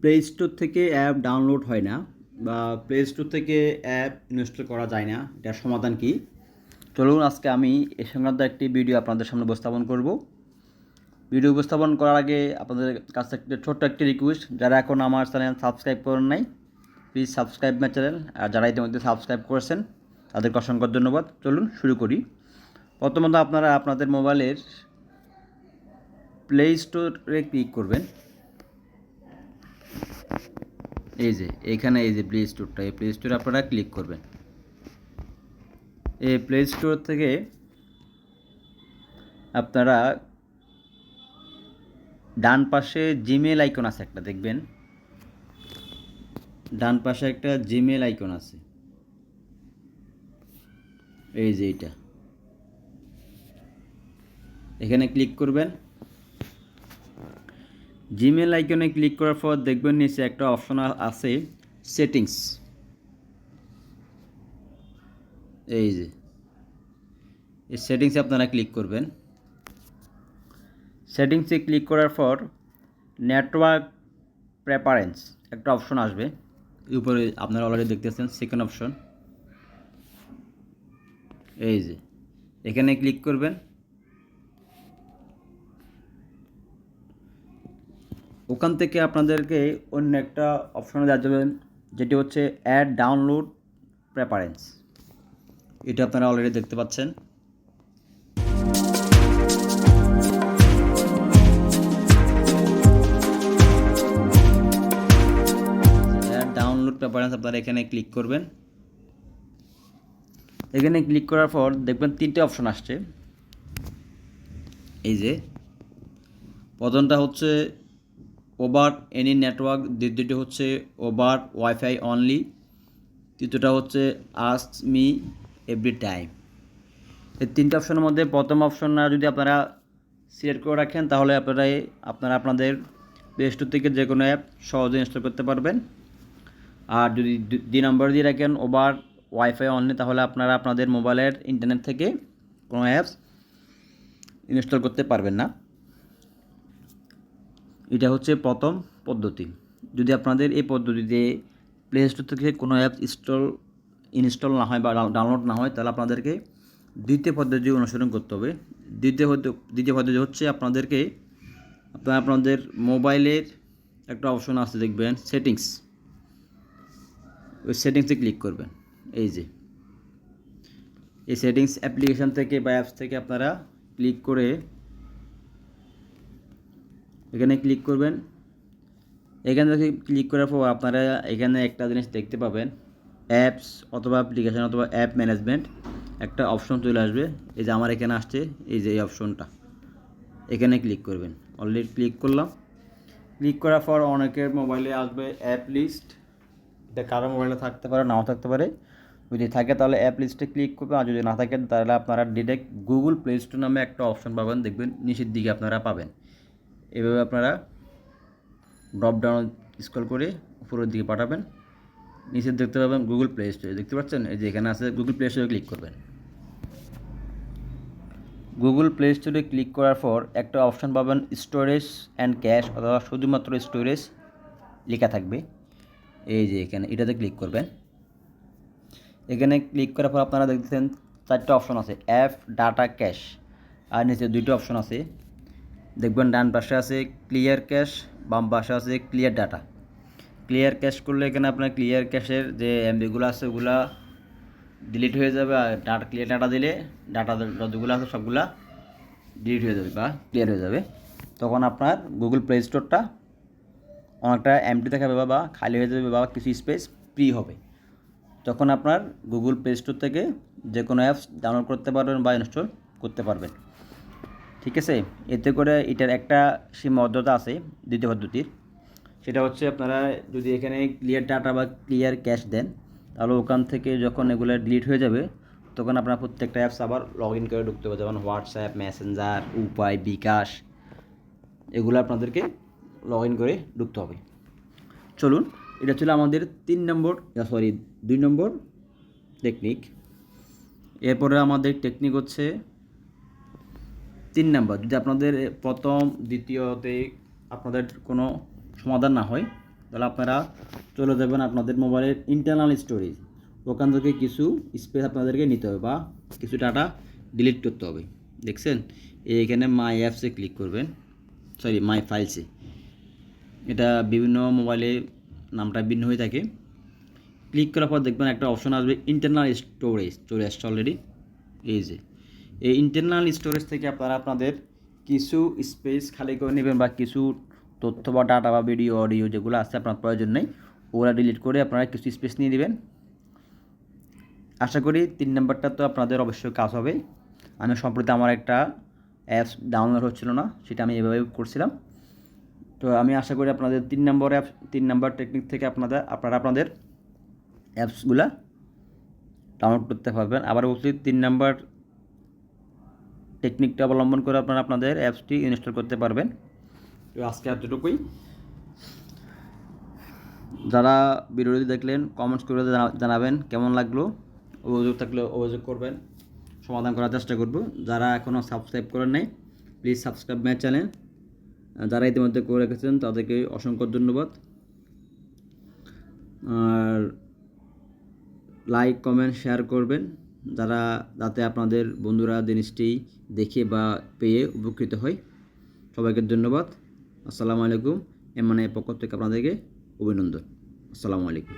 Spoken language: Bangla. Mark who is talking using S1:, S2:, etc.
S1: প্লে স্টোর থেকে অ্যাপ ডাউনলোড হয় না বা প্লে স্টোর থেকে অ্যাপ ইনস্টল করা যায় না, এটার সমাধান কি? চলুন আজকে আমি এ সংক্রান্ত একটি ভিডিও আপনাদের সামনে উপস্থাপন করব। ভিডিও উপস্থাপন করার আগে আপনাদের কাছে একটা ছোট্ট একটি রিকোয়েস্ট যারা এখন আমার চ্যানেল সাবস্ক্রাইব করেন নাই প্লিজ সাবস্ক্রাইব মাই চ্যানেল আর যারা ইতিমধ্যে সাবস্ক্রাইব করেছেন, তাদেরকে অসংখ্য ধন্যবাদ। চলুন শুরু করি। প্রথমত আপনারা আপনাদের মোবাইলের প্লে স্টোরে ক্লিক করবেন। এই যে, এখানে এই যে প্লে স্টোরটা এই প্লে স্টোরে আপনারা ক্লিক করবেন। এই প্লে স্টোর থেকে আপনারা ডান পাশে জিমেল আইকন আছে একটা, দেখবেন। ডান পাশে একটা জিমেল আইকন আছে। এই যে এইটা। এখানে ক্লিক করবেন। জিমেল আইকনে ক্লিক করার পর দেখবেন নিচে একটা অপশন আছে সেটিংস এই যে, এই সেটিংসে আপনারা ক্লিক করবেন। সেটিংসে ক্লিক করার পর নেটওয়ার্ক প্রেপারেন্স একটা অপশন আসবে। উপরে আপনারা অলরেডি দেখতেছেন সেকেন্ড অপশন এই যে, এখানে ক্লিক করবেন। ওখান থেকে আপনাদেরকে অন্য একটা অপশনে দেওয়া যাবে, যেটি হচ্ছে অ্যাড ডাউনলোড প্রেপারেন্স এটা আপনারা অলরেডি দেখতে পাচ্ছেন। ডাউনলোড প্রেপারেন্স আপনারা এখানে ক্লিক করবেন। এখানে ক্লিক করার পর দেখবেন তিনটে অপশন আসছে। এই যে, প্রথমটা হচ্ছে ওভার এনি নেটওয়ার্ক, দ্বিতীয়টি হচ্ছে ওভার ওয়াইফাই অনলি, তৃতীয়টা হচ্ছে আস্ক মি এভরি টাইম। এই তিনটে অপশনের মধ্যে প্রথম অপশনটা যদি আপনারা সিলেক্ট করে রাখেন, তাহলে আপনারা আপনারা আপনাদের প্লে থেকে যে কোনো অ্যাপ সহজে ইনস্টল করতে পারবেন। আর যদি দুই নম্বর দিয়ে রাখেন ওভার ওয়াইফাই অনলি, তাহলে আপনারা আপনাদের মোবাইলের ইন্টারনেট থেকে কোনো অ্যাপস ইনস্টল করতে পারবেন না। এটা হচ্ছে প্রথম পদ্ধতি। যদি আপনাদের এই পদ্ধতিতে প্লে স্টোর থেকে কোনো অ্যাপ ইনস্টল ইনস্টল না হয় বা ডাউনলোড না হয়, তাহলে আপনাদেরকে দ্বিতীয় পদ্ধতি অনুসরণ করতে হবে। দ্বিতীয় দ্বিতীয় পদ্ধতি হচ্ছে আপনাদেরকে, আপনারা, আপনাদের মোবাইলের একটা অপশন আছে দেখবেন সেটিংস ওই সেটিংসে ক্লিক করবেন, এই যে। এই সেটিংস অ্যাপ্লিকেশান থেকে বা অ্যাপস থেকে আপনারা ক্লিক করে এখানে ক্লিক করবেন। এখানে ক্লিক করার পর আপনারা এখানে একটা জিনিস দেখতে পাবেন অ্যাপস অথবা অ্যাপ্লিকেশান অথবা অ্যাপ ম্যানেজমেন্ট একটা অপশন চলে আসবে। এই যে আমার এখানে আসছে, এই যে এই অপশনটা এখানে ক্লিক করবেন। অলরেডি ক্লিক করলাম। ক্লিক করার পর অনেকের মোবাইলে আসবে অ্যাপ লিস্ট এটা কারও মোবাইলে থাকতে পারে, নাও থাকতে পারে। যদি থাকে তাহলে অ্যাপ লিস্টে ক্লিক করবেন, আর যদি না থাকে তাহলে আপনারা ডিরেক্ট গুগল প্লে স্টোর নামে একটা অপশন পাবেন, দেখবেন নিচের দিকে আপনারা পাবেন। এভাবে আপনারা ড্রপ ডাউন স্ক্রল করে উপরের দিকে পাঠাবেন। নিচে দেখতে পাবেন গুগল প্লে স্টোরে দেখতে পাচ্ছেন? এই যে এখানে আছে গুগল প্লে স্টোরে ক্লিক করবেন। গুগল প্লে স্টোরে ক্লিক করার পর একটা অপশান পাবেন স্টোরেজ অ্যান্ড ক্যাশ অথবা শুধুমাত্র স্টোরেজ লেখা থাকবে। এই যে এখানে, এটাতে ক্লিক করবেন। এখানে ক্লিক করার পর আপনারা দেখতেছেন চারটে অপশন আছে অ্যাপ ডাটা ক্যাশ আর নিচে দুইটা অপশন আছে দেখবেন ডান পাশে আছে ক্লিয়ার ক্যাশ বাম পাশে আছে ক্লিয়ার ডাটা ক্লিয়ার ক্যাশ করলে এখানে আপনার ক্লিয়ার ক্যাশের যে এমবিগুলো আছে ওগুলা ডিলিট হয়ে যাবে আর ডাটা ক্লিয়ার ডাটা দিলে ডাটা যতগুলো আছে সবগুলা ডিলিট হয়ে যাবে বা ক্লিয়ার হয়ে যাবে। তখন আপনার গুগল প্লে স্টোরটা অনেকটা এমটি দেখাবে বা খালি হয়ে যাবে বা কিছু স্পেস ফ্রি হবে। তখন আপনার গুগল প্লে স্টোর থেকে যে কোনো অ্যাপস ডাউনলোড করতে পারবেন বা ইনস্টল করতে পারবেন। ঠিক আছে? এতে করে এটার একটা সীমাবদ্ধতা আছে দ্বিতীয় পদ্ধতির। সেটা হচ্ছে আপনারা যদি এখানে ক্লিয়ার ডাটা বা ক্লিয়ার ক্যাশ দেন, তাহলে ওখান থেকে যখন এগুলো ডিলিট হয়ে যাবে, তখন আপনার প্রত্যেকটা অ্যাপস আবার লগ ইন করে ঢুকতে হবে। যেমন হোয়াটসঅ্যাপ মেসেঞ্জার উপায় বিকাশ এগুলো আপনাদেরকে লগ ইন করে ঢুকতে হবে। চলুন, এটা ছিল আমাদের তিন নম্বর সরি দুই নম্বর টেকনিক এরপরে আমাদের টেকনিক হচ্ছে তিন নাম্বার, যদি আপনাদের প্রথম, দ্বিতীয়তে আপনাদের কোনো সমাধান না হয়, তাহলে আপনারা চলে যাবেন আপনাদের মোবাইলের ইন্টারনাল স্টোরেজ ওখান থেকে কিছু স্পেস আপনাদেরকে নিতে হবে বা কিছু ডাটা ডিলিট করতে হবে। দেখছেন? এইখানে মাই অ্যাপসে ক্লিক করবেন। সরি মাই ফাইলসে এটা বিভিন্ন মোবাইলে নামটা ভিন্ন হয়ে থাকে। ক্লিক করার পর দেখবেন একটা অপশন আসবে ইন্টারনাল স্টোরেজ চলে আসছে অলরেডি এই যে। এই ইন্টারনাল স্টোরেজ থেকে আপনারা আপনাদের কিছু স্পেস খালি করে নেবেন বা কিছু তথ্য বা ডাটা বা ভিডিও অডিও যেগুলো আছে আপনার প্রয়োজন নেই, ওগুলো ডিলিট করে আপনারা কিছু স্পেস নিয়ে নেবেন। আশা করি তিন নাম্বারটা তো আপনাদের অবশ্যই কাজ হবে। আমি সম্প্রতি আমার একটা অ্যাপস ডাউনলোড হচ্ছিল না, সেটা আমি এভাবে করছিলাম। তো আমি আশা করি আপনাদের তিন নম্বর অ্যাপ তিন নম্বর টেকনিক থেকে আপনাদের আপনারা আপনাদের অ্যাপসগুলা ডাউনলোড করতে পারবেন। আবার বলছি, তিন নাম্বার টেকনিকটা অবলম্বন করে আপনারা আপনাদের অ্যাপসটি ইনস্টল করতে পারবেন। আজকে এতটুকুই। যারা ভিডিওটি দেখলেন কমেন্টস করে জানা- জানাবেন কেমন লাগল, অভিযোগ থাকলে অভিযোগ করবেন, সমাধান করার চেষ্টা করব। যারা এখনও সাবস্ক্রাইব করেন নাই প্লিজ সাবস্ক্রাইব মাই চ্যানেল যারা ইতিমধ্যে করে রেখেছেন, তাদেরকে অসংখ্য ধন্যবাদ। আর লাইক কমেন্ট শেয়ার করবেন। যারা যাতে আপনাদের বন্ধুরা জিনিসটি দেখে বা পেয়ে উপকৃত হয়। সবাইকে ধন্যবাদ। আসসালামু আলাইকুম। এমন পক্ষ থেকে আপনাদেরকে অভিনন্দন। আসসালামু আলাইকুম।